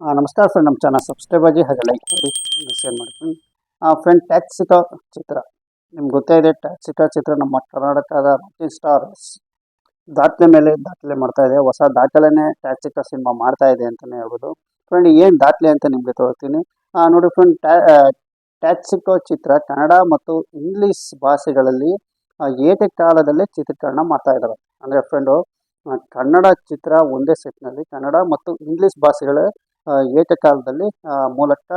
ನಮಸ್ಕಾರ ಫ್ರೆಂಡ್ ನಮ್ಮ channel subscribe ಆಗಿ ಹಾಗೆ ಲೈಕ್ ಮಾಡಿ ಶೇರ್ ಮಾಡಿ ಫ್ರೆಂಡ್ ಟ್ಯಾಕ್ಸಿಕಾ ಚಿತ್ರ. ನಿಮ್ಗೆ ಗೊತ್ತೇ ಇದೆ ಟ್ಯಾಕ್ಸಿಕಾ ಚಿತ್ರ ನಮ್ಮ ಕರ್ನಾಟಕದ ರಾಕಿಂಗ್ ಸ್ಟಾರ್ಸ್ ದಾಖಲೆ ಮೇಲೆ ದಾಖಲೆ ಮಾಡ್ತಾ ಇದೆ. ಹೊಸ ದಾಖಲೆನೇ ಟ್ಯಾಕ್ಸಿಕಾ ಸಿನಿಮಾ ಮಾಡ್ತಾ ಇದೆ ಅಂತಲೇ ಹೇಳ್ಬೋದು. ಫ್ರೆಂಡ್ ಏನು ದಾಖಲೆ ಅಂತ ನಿಮಗೆ ತೋರ್ತೀನಿ ನೋಡಿ ಫ್ರೆಂಡ್ ಟ್ಯಾಕ್ಸಿಕೋ ಚಿತ್ರ ಕನ್ನಡ ಮತ್ತು ಇಂಗ್ಲೀಷ್ ಭಾಷೆಗಳಲ್ಲಿ ಆ, ಏಕಕಾಲದಲ್ಲೇ ಚಿತ್ರೀಕರಣ ಮಾಡ್ತಾ ಇದ್ದಾರೆ. ಅಂದರೆ ಫ್ರೆಂಡು ಕನ್ನಡ ಚಿತ್ರ ಒಂದೇ ಸೆಟ್ನಲ್ಲಿ ಕನ್ನಡ ಮತ್ತು ಇಂಗ್ಲೀಷ್ ಭಾಷೆಗಳ ಏಕಕಾಲದಲ್ಲಿ ಮೂಲಕ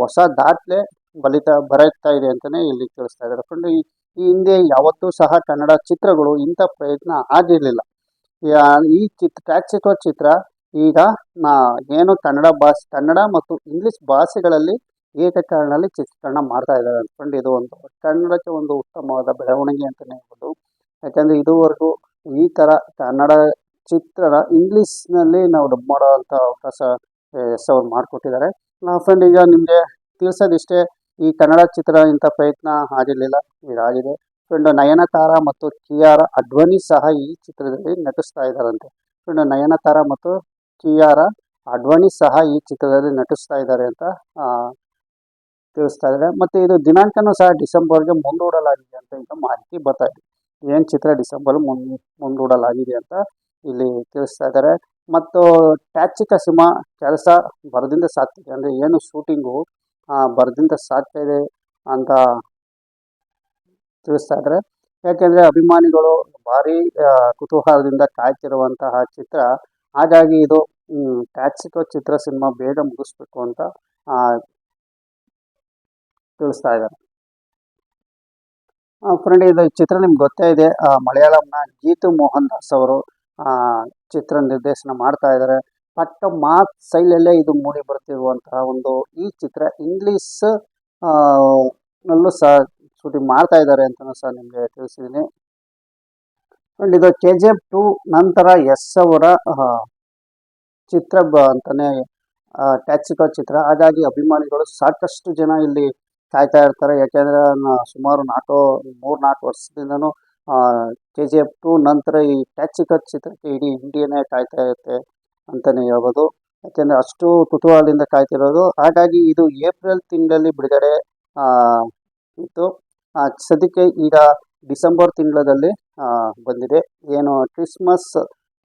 ಹೊಸ ದಾಖಲೆ ಬಲಿತ, ಬರೀತಾ ಇದೆ ಅಂತಲೇ ಇಲ್ಲಿ ತಿಳಿಸ್ತಾ ಇದ್ದಾರೆ. ಫ್ರೆಂಡ್, ಈ ಹಿಂದೆ ಯಾವತ್ತೂ ಸಹ ಕನ್ನಡ ಚಿತ್ರಗಳು ಇಂಥ ಪ್ರಯತ್ನ ಆಗಿರಲಿಲ್ಲ. ಈ ಚಿತ್ರ ಟ್ಯಾಕ್ಸಿಕೋ ಚಿತ್ರ ಈಗ ನಾ, ಏನು ಕನ್ನಡ ಭಾಷೆ, ಕನ್ನಡ ಮತ್ತು ಇಂಗ್ಲಿಷ್ ಭಾಷೆಗಳಲ್ಲಿ ಏಕಕಾಲದಲ್ಲಿ ಚಿತ್ರೀಕರಣ ಮಾಡ್ತಾ ಇದ್ದಾರೆ. ಅಂದ್ಕೊಂಡು ಇದು ಒಂದು ಕನ್ನಡಕ್ಕೆ ಒಂದು ಉತ್ತಮವಾದ ಬೆಳವಣಿಗೆ ಅಂತಲೇ ಹೇಳ್ಬೋದು. ಯಾಕಂದರೆ ಇದುವರೆಗೂ ಈ ಥರ ಕನ್ನಡ ಚಿತ್ರನ ಇಂಗ್ಲೀಷ್ನಲ್ಲಿ ನಾವು ಡಬ್ ಮಾಡೋವಂಥ ಅವಕಾಶ ಎಸ್ ಅವ್ರು ಮಾಡಿಕೊಟ್ಟಿದ್ದಾರೆ. ಫ್ರೆಂಡ್ ಈಗ ನಿಮಗೆ ತಿಳಿಸೋದಿಷ್ಟೇ, ಈ ಕನ್ನಡ ಚಿತ್ರ ಇಂಥ ಪ್ರಯತ್ನ ಆಗಿರಲಿಲ್ಲ ಇದಾಗಿದೆ ಫ್ರೆಂಡ್ ನಯನತಾರ ಮತ್ತು ಆರ್ ಅಡ್ವಾಣಿ ಸಹ ಈ ಚಿತ್ರದಲ್ಲಿ ನಟಿಸ್ತಾ ಇದ್ದಾರಂತೆ. ಫ್ರೆಂಡ್ ನಯನತಾರ ಮತ್ತು ಕಿಯಾರ ಅಡ್ವಾಣಿ ಸಹ ಈ ಚಿತ್ರದಲ್ಲಿ ನಟಿಸ್ತಾ ಇದ್ದಾರೆ ಅಂತ ತಿಳಿಸ್ತಾ ಇದ್ದಾರೆ. ಮತ್ತು ಇದು ದಿನಾಂಕನೂ ಸಹ ಡಿಸೆಂಬರ್ಗೆ ಮುಂದೂಡಲಾಗಿದೆ ಅಂತ ಈಗ ಮಾಹಿತಿ ಬರ್ತಾ ಇದೆ. ಏನು ಚಿತ್ರ ಡಿಸೆಂಬರ್ ಮುಂದೂಡಲಾಗಿದೆ ಅಂತ ಇಲ್ಲಿ ತಿಳಿಸ್ತಾ ಇದ್ದಾರೆ. ಮತ್ತು ಟ್ಯಾಚಿಕ ಸಿನಿಮಾ ಕೆಲಸ ಬರದಿಂದ ಸಾಗ್ತಿದೆ ಅಂದರೆ ಏನು ಶೂಟಿಂಗು ಬರದಿಂದ ಸಾಧ್ಯ ಇದೆ ಅಂತ ತಿಳಿಸ್ತಾ ಇದ್ದಾರೆ. ಯಾಕೆಂದರೆ ಅಭಿಮಾನಿಗಳು ಭಾರಿ ಕುತೂಹಲದಿಂದ ಕಾಯ್ತಿರುವಂತಹ ಚಿತ್ರ. ಹಾಗಾಗಿ ಇದು ಟ್ಯಾಕ್ಸಿಕೋ ಚಿತ್ರ ಸಿನಿಮಾ ಬೇಗ ಮುಗಿಸ್ಬೇಕು ಅಂತ ತಿಳಿಸ್ತಾ ಇದ್ದಾರೆ. ಫ್ರೆಂಡ್ ಇದು ಚಿತ್ರ ನಿಮ್ಗೆ ಗೊತ್ತೇ ಇದೆ. ಮಲಯಾಳಂನ ಗೀತು ಮೋಹನ್ ದಾಸ್ ಅವರು ಚಿತ್ರ ನಿರ್ದೇಶನ ಮಾಡ್ತಾ ಇದ್ದಾರೆ ಪಟ್ಟ ಮಾತ್ ಶೈಲಿಯಲ್ಲೇ ಇದು ಮೂಡಿ ಬರ್ತಿರುವಂತಹ ಒಂದು ಈ ಚಿತ್ರ ಇಂಗ್ಲೀಷ್ ನಲ್ಲೂ ಸಹ ಶೂಟಿಂಗ್ ಮಾಡ್ತಾ ಇದ್ದಾರೆ ಅಂತಲೂ ಸಹ ನಿಮಗೆ ತಿಳಿಸಿದ್ದೀನಿ ಆ್ಯಂಡ್ ಇದು ಕೆ ಜಿ ಎಫ್ ಟು ನಂತರ ಎಸ್ ಅವರ ಚಿತ್ರ ಬ ಟ್ಯಾಕ್ಸಿಕೋ ಚಿತ್ರ. ಹಾಗಾಗಿ ಅಭಿಮಾನಿಗಳು ಸಾಕಷ್ಟು ಜನ ಇಲ್ಲಿ ಕಾಯ್ತಾ ಇರ್ತಾರೆ. ಯಾಕೆಂದರೆ ಸುಮಾರು ನಾಲ್ಕು ಮೂರು ನಾಲ್ಕು ವರ್ಷದಿಂದನೂ ಕೆ ಜಿ ಎಫ್ ಟು ನಂತರ ಈ ಟ್ಯಾಕ್ಸಿಕೋ ಚಿತ್ರಕ್ಕೆ ಇಡೀ ಇಂಡಿಯಾನೇ ಕಾಯ್ತಾ ಇರುತ್ತೆ ಅಂತಲೇ ಹೇಳ್ಬೋದು. ಯಾಕೆಂದರೆ ಅಷ್ಟು ಕುತೂಹಲದಿಂದ ಕಾಯ್ತಿರೋದು ಹಾಗಾಗಿ ಇದು ಏಪ್ರಿಲ್ ತಿಂಗಳಲ್ಲಿ ಬಿಡುಗಡೆ ಇತ್ತು. ಸದ್ಯಕ್ಕೆ ಈಗ ಡಿಸೆಂಬರ್ ತಿಂಗಳಲ್ಲಿ ಬಂದಿದೆ. ಏನು ಕ್ರಿಸ್ಮಸ್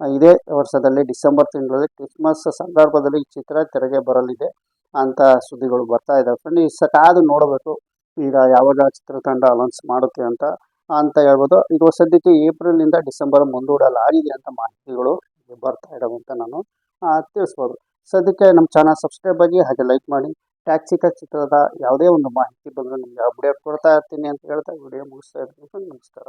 ಇದೇ ವರ್ಷದಲ್ಲಿ ಡಿಸೆಂಬರ್ ತಿಂಗಳಲ್ಲಿ. ಕ್ರಿಸ್ಮಸ್ ಸಂದರ್ಭದಲ್ಲಿ ಈ ಚಿತ್ರ ತೆರೆಗೆ ಬರಲಿದೆ ಅಂತ ಸುದ್ದಿಗಳು ಬರ್ತಾ ಇದ್ದಾವೆ ಫ್ರೆಂಡ್ ಈ ಸಕಾದು ಕಾದು ನೋಡಬೇಕು. ಈಗ ಯಾವಾಗ ಚಿತ್ರತಂಡ ಅನೌನ್ಸ್ ಮಾಡುತ್ತೆ ಅಂತ. ಅಂತ ಹೇಳ್ಬೋದು. ಇದು ಸದ್ಯಕ್ಕೆ ಏಪ್ರಿಲಿಂದ ಡಿಸೆಂಬರ್ ಮುಂದೂಡಲಾಗಿದೆ ಅಂತ ಮಾಹಿತಿಗಳು ಬರ್ತಾ ಅಂತ ನಾನು ತಿಳಿಸ್ಬೋದು. ಸದ್ಯಕ್ಕೆ ನಮ್ಮ ಚಾನಲ್ ಸಬ್ಸ್ಕ್ರೈಬ್ ಆಗಿ ಹಾಗೆ ಲೈಕ್ ಮಾಡಿ. ಟ್ಯಾಕ್ಸಿಕ ಚಿತ್ರದ ಯಾವುದೇ ಒಂದು ಮಾಹಿತಿ ಬಂದರೆ ನಿಮಗೆ ಅಪ್ಡೇಟ್ ಕೊಡ್ತಾ ಇರ್ತೀನಿ ಅಂತ ಹೇಳ್ತಾ ವಿಡಿಯೋ ಮುಗಿಸ್ತಾ ಇರ್ತೀನಿ ನಮಸ್ಕಾರ.